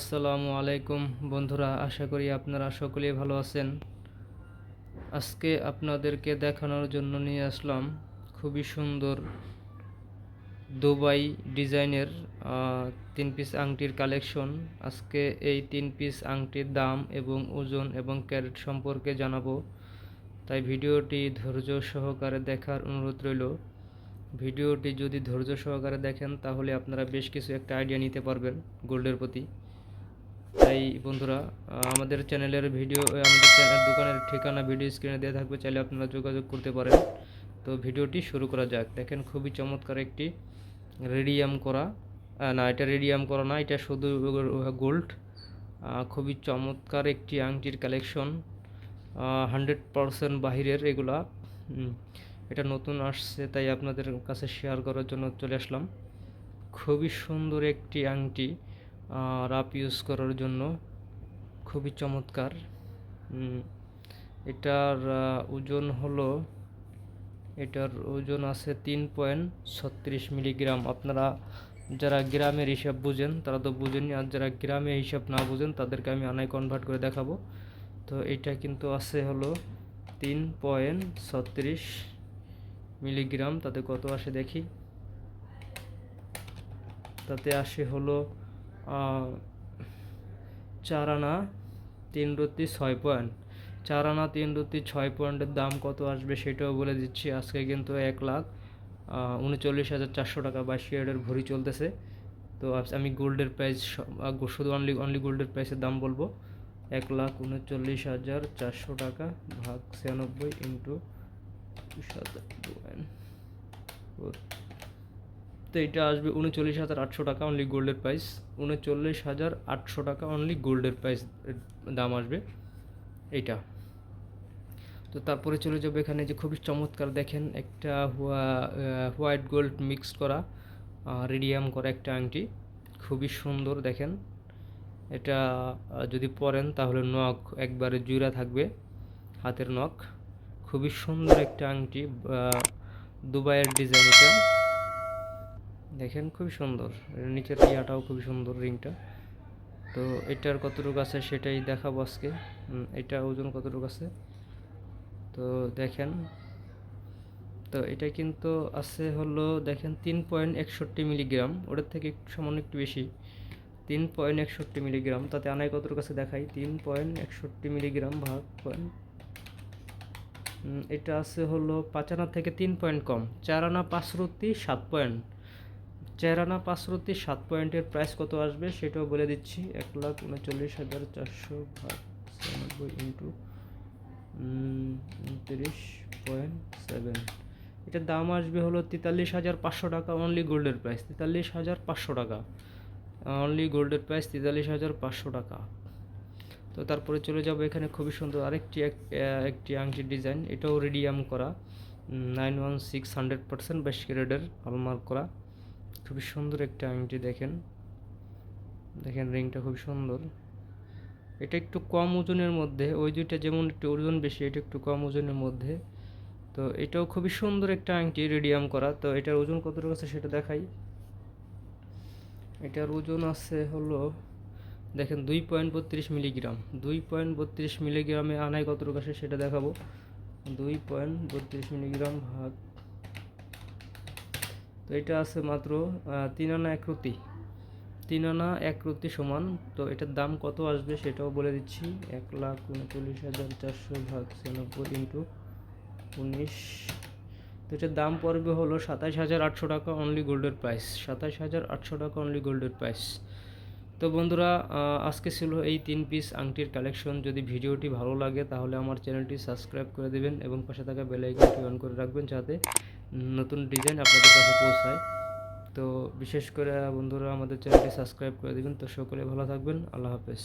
আসসালামু আলাইকুম বন্ধুরা, আশা করি আপনারা সকলেই ভালো আছেন। আজকে আপনাদেরকে দেখানোর জন্য নিয়ে আসলাম খুবই সুন্দর দুবাই ডিজাইনের তিন পিস আংটির কালেকশন। আজকে এই তিন পিস আংটির দাম এবং ওজন এবং ক্যারেট সম্পর্কে জানাব। তাই ভিডিওটি ধৈর্য সহকারে দেখার অনুরোধ রইল। ভিডিওটি যদি ধৈর্য সহকারে দেখেন, তাহলে আপনারা বেশ কিছু একটা আইডিয়া নিতে পারবেন গোল্ডের প্রতি। তাই বন্ধুরা আমাদের চ্যানেলের ভিডিও আমাদের চ্যানেল দোকানের ঠিকানা, ভিডিও স্ক্রিনে দেওয়া থাকবে, চাইলে আপনারা যোগাযোগ করতে পারেন। তো ভিডিওটি শুরু করা যাক। দেখেন, খুবই চমৎকার একটি রেডিয়াম করা না, এটা রেডিয়াম করা না, এটা শুধু গোল্ড। খুবই চমৎকার একটি আংটির কালেকশন হান্ড্রেড পারসেন্ট বাহিরের এগুলা। এটা নতুন আসছে, তাই আপনাদের কাছে শেয়ার করার জন্য চলে আসলাম। খুবই সুন্দর একটি আংটি। রাপ ইউজ করার জন্য খুবই চমৎকার। এটার ওজন হলো, এটার ওজন আছে তিন পয়েন্ট ছত্রিশ মিলিগ্রাম আপনারা যারা গ্রামের হিসাব বুঝেন, তারা তো বুঝেননি। আর যারা গ্রামে হিসাব না বুঝেন, তাদেরকে আমি আনায় কনভার্ট করে দেখাবো। তো এটা কিন্তু আছে হলো তিন পয়েন্ট ছত্রিশ মিলিগ্রাম তাতে কত আসে দেখি? তাতে আসে হলো চার আনা তিন রত্তি ছয় পয়েন্ট চার আনা তিন রত্তি ছয় পয়েন্টের দাম কত আসবে সেটাও বলে দিচ্ছি। আজকে কিন্তু এক লাখ উনচল্লিশ হাজার চারশো টাকা বাইশ ক্যারেটের ভরি চলতেছে। তো আমি গোল্ডের প্রাইস শুধু অনলি অনলি গোল্ডের প্রাইসের দাম বলব। এক লাখ উনচল্লিশ হাজার চারশো টাকা ভাগ ছিয়ানব্বই ইন্টু সাত তো এটা আসবে উনচল্লিশ হাজার আটশো টাকা অনলি গোল্ডের প্রাইস উনচল্লিশ হাজার আটশো টাকা অনলি গোল্ডের প্রাইস দাম আসবে। এইটা। তো তারপরে চলে যাবে এখানে যে খুবই চমৎকার দেখেন একটা হোয়াইট গোল্ড মিক্স করা রেডিয়াম করা একটা আংটি। খুবই সুন্দর দেখেন। এটা যদি পরেন তাহলে নখ একবারে জুড়া থাকবে হাতের নখ। খুবই সুন্দর একটা আংটি দুবাইয়ের ডিজাইন এটা দেখেন, খুবই সুন্দর। নিচের ইয়াটাও খুবই সুন্দর রিংটা। তো এটার কতটুকু আছে সেটাই দেখাবো আজকে। এটা ওজন কতটুকু আছে? তো দেখেন, তো এটা কিন্তু আছে হলো, দেখেন, তিন পয়েন্ট একষট্টি মিলিগ্রাম। ওটার থেকে একটু সামান্য একটু বেশি। তিন পয়েন্ট একষট্টি মিলিগ্রাম। তাতে আনায় কতটুকু কাছে দেখাই? তিন পয়েন্ট একষট্টি মিলিগ্রাম ভাগ পয়েন্ট এটা আছে হলো পাঁচ আনা থেকে তিন পয়েন্ট কম। চার আনা পাঁচ রুটি সাত পয়েন্ট। চার আনা পাঁচ রুটি সাত পয়েন্টের প্রাইস কত আসবে সেটাও বলে দিচ্ছি, এক লাখ উনচল্লিশ হাজার চারশো ছিয়ানব্বই ইন্টু উনত্রিশ পয়েন্ট সেভেন এটার দাম আসবে হলো তেতাল্লিশ হাজার পাঁচশো টাকা অনলি গোল্ডের প্রাইস তেতাল্লিশ হাজার পাঁচশো টাকা। অনলি গোল্ডের প্রাইস তেতাল্লিশ হাজার পাঁচশো টাকা। তো তারপরে চলে যাব এখানে খুবই সুন্দর আরেকটি এক- একটি আংটির ডিজাইন এটাও রেডিয়াম করা nine one six hundred percent বাইশ ক্যারেটের হলমার্ক করা। খুবই সুন্দর একটা আংটি দেখেন। দেখেন রিংটা খুব সুন্দর। এটা একটু কম ওজনের মধ্যে, ওই দুইটা যেমন একটু ওজন বেশি, এটা একটু কম ওজনের মধ্যে। তো এটাও খুবই সুন্দর একটা আংটি, রেডিয়াম করা। তো এটার ওজন কতটুকু আছে সেটা দেখাই। এটার ওজন আছে হলো, দেখেন দুই পয়েন্ট বত্রিশ মিলিগ্রাম। দুই পয়েন্ট বত্রিশ মিলিগ্রামে আনায় কতটুকু আসে সেটা দেখাবো। দুই পয়েন্ট বত্রিশ মিলিগ্রাম ভাগ তো এটা আছে মাত্র তিন আনা এক তিন আনা এক রতি সমান, তো এটার দাম কত আসবে সেটাও বলে দিচ্ছি। এক লাখ উনচল্লিশ হাজার চারশো ভাগ ছিয়ানব্বই ইন্টু উনিশ। তো এটার দাম পড়বে হলো সাতাশ হাজার আটশো টাকা অনলি গোল্ডের প্রাইস সাতাশ হাজার আটশো টাকা অনলি গোল্ডের প্রাইস তো বন্ধুরা আজকে ছিল এই তিন পিস আংটির কালেকশন যদি ভিডিওটি ভালো লাগে তাহলে আমার চ্যানেলটি সাবস্ক্রাইব করে দেবেন এবং পাশে থাকা বেল অন করে রাখবেন যাতে নতুন ডিজাইন আপনাদের কাছে পৌঁছায়। তো বিশেষ করে বন্ধুরা আমাদের চ্যানেলটি সাবস্ক্রাইব করে দেবেন। তো সকলে ভালো থাকবেন। আল্লাহ হাফেজ।